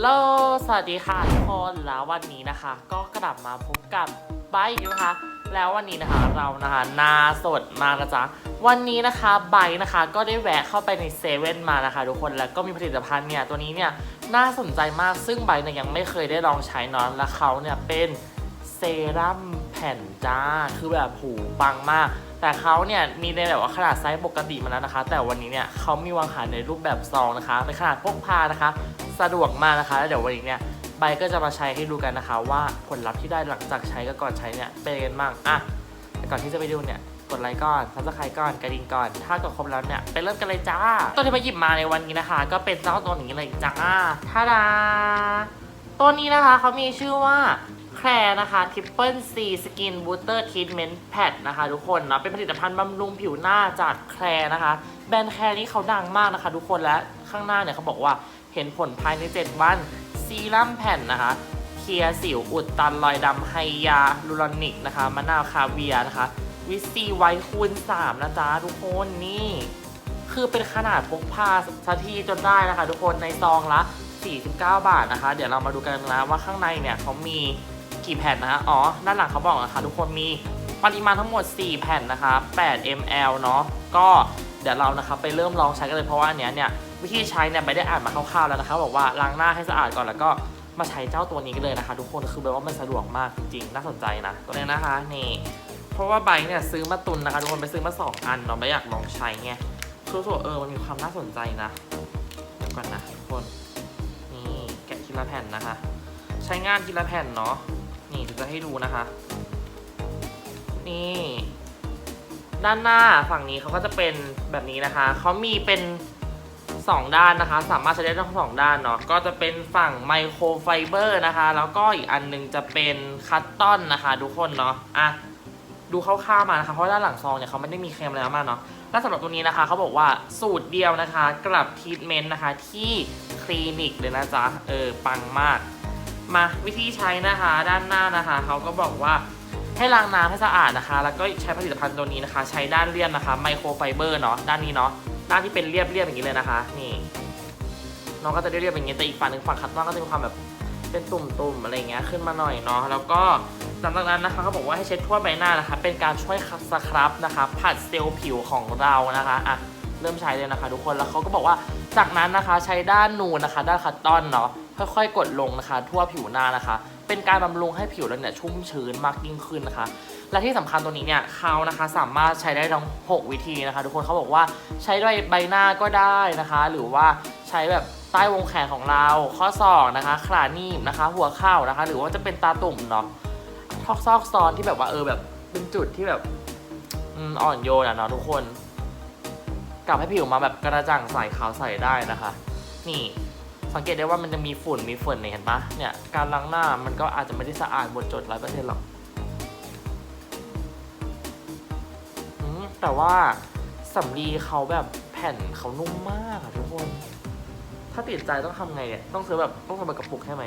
โลสวัสดีค่ะทุกคนแล้ววันนี้นะคะ ก็กลับมาพบกับไบค์นะคะ แล้ววันนี้นะคะเรานะคะนาสดมากนะจ๊ะวันนี้นะคะไบค์นะคะก็ได้แวะเข้าไปในเซเว่นมานะคะ ทุกคนแล้วก็มีผลิตภัณฑ์เนี่ยตัวนี้เนี่ยน่าสนใจมากซึ่งไบค์เนี่ยยังไม่เคยได้ลองใช้นอนและเขาเนี่ยเป็นเซรั่มแผ่นจ้าคือแบบหูปังมาก แต่เขาเนี่ยมีในแบบว่าขนาดไซส์ปกติมาแล้วนะคะ แต่วันนี้เนี่ยเขามีวางขายในรูปแบบซองนะคะเป็นขนาดพกพานะคะ สะดวกมากนะคะแล้วเดี๋ยววันนี้เนี่ยใบก็จะมาใช้ให้ดูกันนะคะว่าผลลัพธ์ที่ได้หลังจากใช้กับก่อนใช้เนี่ยเป็นยังไงบ้างอะแต่ก่อนที่จะไปดูเนี่ยกดไลค์ก่อนซับสไครต์ก่อนกระดิ่งก่อน ถ้ากดครบแล้วเนี่ยไปเริ่มกันเลยจ้า ตัวที่มาหยิบมาในวันนี้นะคะ ก็เป็นเจ้าตัวนี้เลยจ้าท่าดาตัวนี้นะคะเขามีชื่อว่า แคร์นะคะ Triple C Skin Booster Treatment Pad นะคะทุกคนเนาะเป็นผลิตภัณฑ์บำรุงผิวหน้าจากแคร์นะคะ แบรนด์แคร์นี้เขาดังมากนะคะทุกคนและข้างหน้าเนี่ยเขาบอกว่าเห็นผลภายใน 7 วันซีรั่มแผ่นนะคะเคลียร์สิวอุดตันรอยดำไฮยาลูรอนิกนะคะมะนาวคาเวียนะคะ วิซีไวคูณ 3 นะจ๊ะทุกคนนี่คือเป็นขนาดพกพาสักทีจนได้นะคะ ทุกคนในซองละ 49 บาทนะคะ เดี๋ยวเรามาดูกันนะว่าข้างในเนี่ยเขามี กี่แผ่นนะคะอ๋อ ด้านหลังเขาบอกนะคะทุกคนมีปริมาณทั้งหมด 4 แผ่นนะคะ8 ml เนาะ ก็เดี๋ยวเรานะคะไปเริ่มลองใช้กันเลยเพราะว่าอันเนี้ยเนี่ยวิธีใช้เนี่ยไม่ได้อ่านมาคร่าวๆแล้วนะคะบอกว่าล้างหน้าให้สะอาดก่อนแล้วก็มาใช้เจ้าตัวนี้กันเลยนะคะ ทุกคนคือแบบว่ามันสะดวกมากจริงๆ น่าสนใจนะตัวนี้นะคะนี่เพราะว่าใบเนี่ยซื้อมาตุนนะคะ ทุกคนไปซื้อมาสองอันเนาะไม่อยากลองใช้ไงคือส่วนเออมันมีความน่าสนใจนะเดี๋ยวก่อนนะทุกคนนี่แกะทีละแผ่นนะคะ ใช้งานทีละแผ่นเนาะ นี่จะให้ดูนะคะ นี่ ด้านหน้าฝั่งนี้เขาก็จะเป็นแบบนี้นะคะ เขามีเป็น 2 ด้านนะคะ สามารถใช้ได้ทั้งสองด้านเนาะ ก็จะเป็นฝั่งไมโครไฟเบอร์นะคะ แล้วก็อีกอันหนึงจะเป็นคัตตอนนะคะทุกคนเนาะ อะดูคร่าวๆมานะคะ เพราะด้านหลังซองเนี่ยเขาไม่ได้มีเคลมอะไรมากเนาะและสำหรับตัวนี้นะคะเขาบอกว่าสูตรเดียวนะคะ กลับทีทเมนต์นะคะที่คลินิกเลยนะจ๊ะ เออ ปังมาก มาวิธีใช้นะคะด้านหน้านะคะเขาก็บอกว่าให้ล้างน้ำให้สะอาดนะคะ แล้วก็ใช้ผลิตภัณฑ์ตัวนี้นะคะ ใช้ด้านเรียบนะคะไมโครไฟเบอร์เนาะด้านนี้เนาะด้านที่เป็นเรียบเรียบๆอย่างนี้เลยนะคะ นี่น้องก็จะเรียบๆอย่างนี้แต่อีกฝั่งหนึ่งฝั่งคัดว่าก็จะมีความแบบเป็นตุ่มๆอะไรเงี้ยขึ้นมาหน่อยเนาะแล้วก็หลังจากนั้นนะคะเขาบอกว่าให้เช็ดทั่วใบหน้านะคะ เป็นการช่วยสครับนะคะผัดเซลล์ผิวของเรานะคะอะเริ่มใช้เลยนะคะ ทุกคนแล้วเขาก็บอกว่าจากนั้นนะคะใช้ด้านนูนนะคะ ด้านคัตตอนเนาะ ค่อยๆ กดลงนะคะ ทั่วผิวหน้านะคะ เป็นการบำรุงให้ผิวเราเนี่ยชุ่มชื้นมากยิ่งขึ้นนะคะ และที่สำคัญตัวนี้เนี่ยเขานะคะสามารถใช้ได้ทั้ง 6 วิธีนะคะ ทุกคนเขาบอกว่าใช้ด้วยใบหน้าก็ได้นะคะ หรือว่าใช้แบบใต้วงแขนของเรา ข้อศอกนะคะขาหนีบนะคะ หัวเข่านะคะ หรือว่าจะเป็นตาตุ่มเนาะทอกซอกซอนที่แบบว่าเออแบบเป็นจุดที่แบบอ่อนโยนอะเนาะทุกคนกลับให้ผิวมาแบบกระจ่างใสขาวใสได้นะคะ นี่ สังเกตได้ว่ามันจะมีฝุ่นมีฝุ่นเนี่ยเห็นปะเนี่ยการล้างหน้ามันก็อาจจะไม่ได้สะอาดหมดจดร้อยเปอร์เซ็นต์หรอกแต่ว่าสำลีเขาแบบแผ่นเขานุ่มมากอะทุกคน ถ้าติดใจต้องทำไงเนี่ย ต้องซื้อแบบต้องทำแบบกระปุกใช่ไหม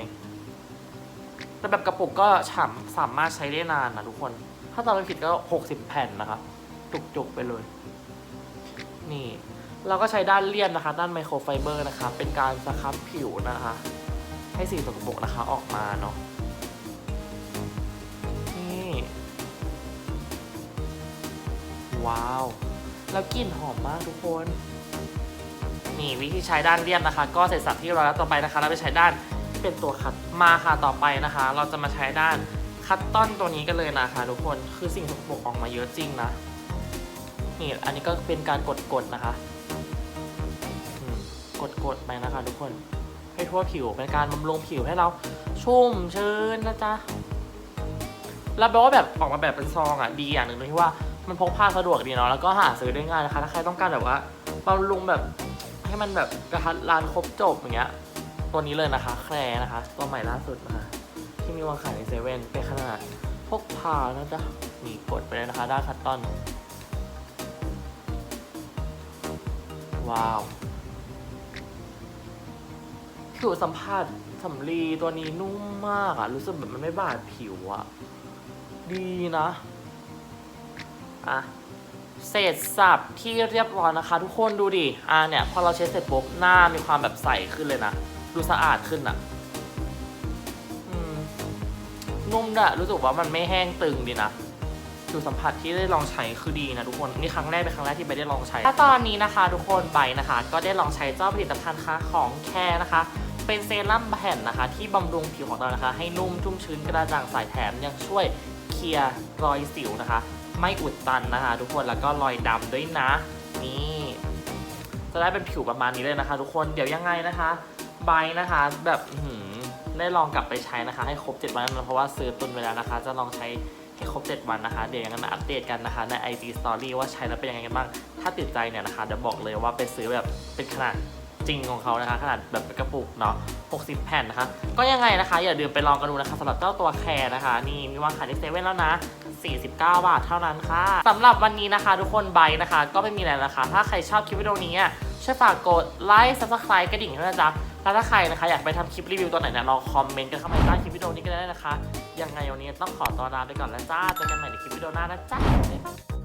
แต่แบบกระปุกก็ฉ่ำสามารถใช้ได้นานนะทุกคน ถ้าจำไม่ผิดก็หกสิบแผ่นนะคะจุกๆไปเลย นี่ เราก็ใช้ด้านเลี่ยนนะคะ ด้านไมโครไฟเบอร์นะคะ เป็นการสครับผิวนะคะ ให้สีสกปรกนะคะออกมาเนาะนี่ว้าว แล้วกลิ่นหอมมากทุกคนนี่วิธีใช้ด้านเลี่ยนนะคะ ก็เสร็จสับที่เราแล้วต่อไปนะคะ เราไปใช้ด้านที่เป็นตัวคัดมาค่ะต่อไปนะคะ เราจะมาใช้ด้านคัตตอนตัวนี้กันเลยนะคะทุกคนคือสิ่งสกปรกออกมาเยอะจริงนะนี่อันนี้ก็เป็นการกดๆนะคะ กดกดๆไปนะคะทุกคน ให้ทั่วผิวเป็นการบำรุงผิวให้เราชุ่มชื้นนะจ๊ะแล้วแปลว่าแบบออกมาแบบเป็นซองอะดีอย่างหนึ่งตรงที่ว่ามันพกพาสะดวกดีเนาะแล้วก็หาซื้อได้ง่ายนะคะถ้าใครต้องการแบบว่าบำรุงแบบให้มันแบบกระทัดรัดครบจบอย่างเงี้ยตัวนี้เลยนะคะแคร์นะคะ ตัวใหม่ล่าสุดนะคะที่มีวางขายในเซเว่นเป็นขนาดพกพานะจ๊ะนี่กดไปเลยนะคะด้านคัตตอน ว้าว ผิวสัมผัสสำลีตัวนี้นุ่มมากอะรู้สึกแบบมันไม่บาดผิวอะดีนะ อะ เสร็จสับที่เรียบร้อยนะคะ ทุกคนดูดิ อะเนี่ย พอเราเช็ดเสร็จปุ๊บหน้ามีความแบบใสขึ้นเลยนะ ดูสะอาดขึ้นอะนุ่มด้วยรู้สึกว่ามันไม่แห้งตึงดีนะผิวสัมผัสที่ได้ลองใช้คือดีนะทุกคนนี่ครั้งแรกเป็นครั้งแรกที่ไปได้ลองใช้ถ้าตอนนี้นะคะ ทุกคนไปนะคะ ก็ได้ลองใช้เจ้าผลิตภัณฑ์ค่ะของแคร์นะคะ เป็นเซรั่มแผ่นนะคะ ที่บำรุงผิวของเรานะคะ ให้นุ่มชุ่มชื้นกระจ่างใสแถมยังช่วยเคลียร์รอยสิวนะคะ ไม่อุดตันนะคะ ทุกคนแล้วก็รอยดำด้วยนะ นี่จะได้เป็นผิวประมาณนี้เลยนะคะ ทุกคนเดี๋ยวยังไงนะคะใบนะคะแบบได้ลองกลับไปใช้นะคะ ให้ครบ 7 วันนั้นเพราะว่าซื้อตุนไว้แล้วนะคะ จะลองใช้ให้ครบ 7 วันนะคะ เดี๋ยวยังไงมาอัปเดตกันนะคะ ใน IG Story ว่าใช้แล้วเป็นยังไงกันบ้าง ถ้าติดใจเนี่ยนะคะเดี๋ยวบอกเลยว่าไปซื้อแบบเป็นขนาด ริงของเขานะคะ ขนาดแบบกระปุกเนาะ 60 แผ่นนะคะ ก็ยังไงนะคะ อย่าลืมไปลองกันดูนะคะสำหรับเจ้าตัวแคร์นะคะ นี่มีวางขายในเซเว่นแล้วนะ 49 บาทเท่านั้นค่ะสำหรับวันนี้นะคะ ทุกคนใบนะคะ ก็ไม่มีอะไรแล้วนะคะ ถ้าใครชอบคลิปวิดีโอนี้อะช่วยฝากกดไลค์ subscribe กระดิ่งด้วยนะจ๊ะแล้วถ้าใครนะคะอยากไปทำคลิปรีวิวตัวไหนเนี่ยลองคอมเมนต์กันเข้ามาใต้คลิปวิดีโอนี้ก็ได้นะคะ ยังไงวันนี้ต้องขอตัวลาไปก่อนแล้วจ้าเจอกันใหม่ในคลิปวิดีโอหน้านะจ๊ะบ๊ายบาย